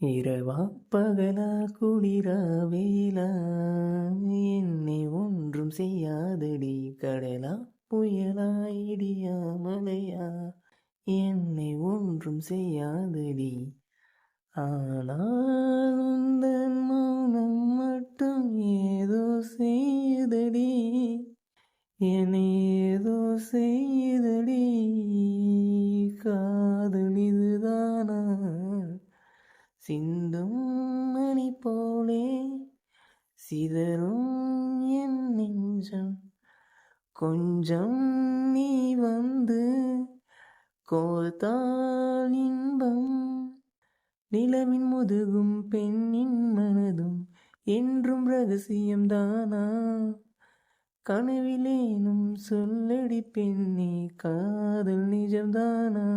இரவா பகலா குளிரா வெயிலா? என்னை ஒன்றும் செய்யாதடி கடலா புயலா இடியா மலையா என்னை ஒன்றும் செய்யாதடி. ஆனால் உந்தன் சிந்தும் மணி போலே சிதறும் என் நெஞ்சம். கொஞ்சம் நீ வந்து கோர்த்தால் இன்பம். நிலவின் முதுகும் பெண்ணின் மனதும் என்றும் ரகசியம்தானா கனவிலேனும் சொல்லடி பெண்ணே காதல் நிஜம்தானா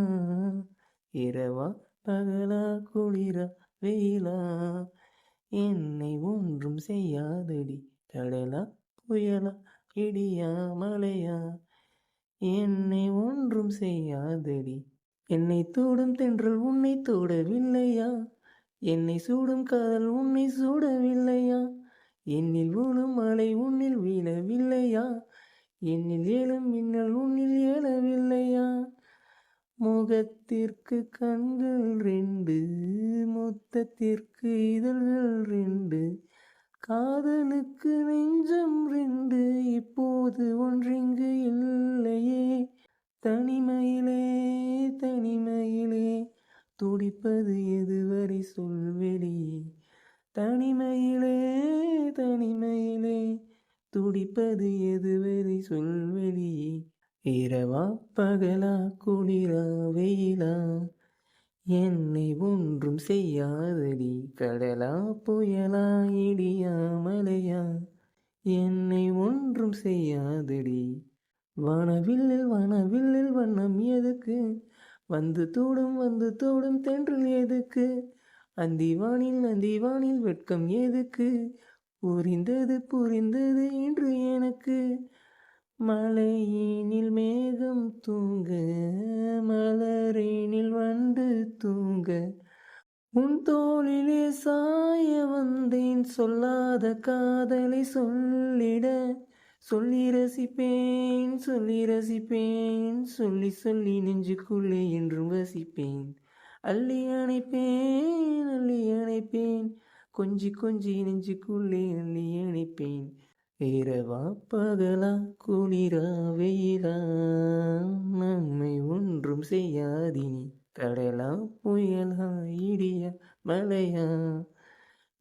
இரவா பகலா குளிரா வெயிலா? என்னை ஒன்றும் செய்யாதடி கடலா புயலா இடியா மலையா என்னை ஒன்றும் செய்யாதடி என்னை தூடும் தென்றல் உன்னை தூடவில்லையா? என்னை சூடும் காதல் உன்னை சூடவில்லையா? என்னில் ஊழும் மலை உன்னில் வீழவில்லையா? என்னில் ஏழும் மின்னல் உன்னில் ஏழவில்லையா முகத்திற்கு கண்கள் ரெண்டு மொத்தத்திற்கு இதழ்கள் ரெண்டு காதலுக்கு நெஞ்சம் ரெண்டு இப்போது ஒன்றிங்கு இல்லையே. தனிமையிலே தனிமையிலே துடிப்பது எதுவரை சொல்வெளியே தனிமையிலே தனிமையிலே துடிப்பது எதுவரை சொல்வெளியே இரவா பகலா குளிரா வெயிலா? என்னை ஒன்றும் செய்யாதடி கடலா புயலா இடியா மலையா என்னை ஒன்றும் செய்யாதடி. வனவில்லில் வனவில்லில் வண்ணம் எதுக்கு? வந்து தூடும் வந்து தூடும் தென்றல் எதுக்கு? அந்திவானில் அந்திவானில் வெட்கம் எதுக்கு? புரிந்தது புரிந்தது இன்று எனக்கு. மலையினில் மேகம் தூங்க மலரினில் வண்டு தூங்க. உன் தோளிலே சாய வந்தேன் சொல்லாத காதலை சொல்லிட. சொல்லி ரசிப்பேன் சொல்லி ரசிப்பேன் சொல்லி சொல்லி நெஞ்சுக்குள்ளே என்றும் வசிப்பேன். அள்ளி அணைப்பேன் அள்ளி அணைப்பேன் கொஞ்சி கொஞ்சி நெஞ்சுக்குள்ளே அள்ளி அணைப்பேன். இரவா பகலா குளிரா வெயிலா? நம்மை ஒன்றும் செய்யாதினி கடலா புயலா இடியா மலையா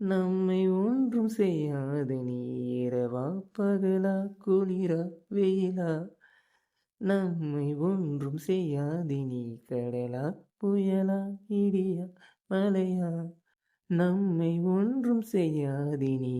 நம்மை ஒன்றும் செய்யாது நீ. இரவா பகலா குளிரா வெயிலா? நம்மை ஒன்றும் செய்யாதினி கடலா புயலா இடியா மலையா நம்மை ஒன்றும் செய்யாதினி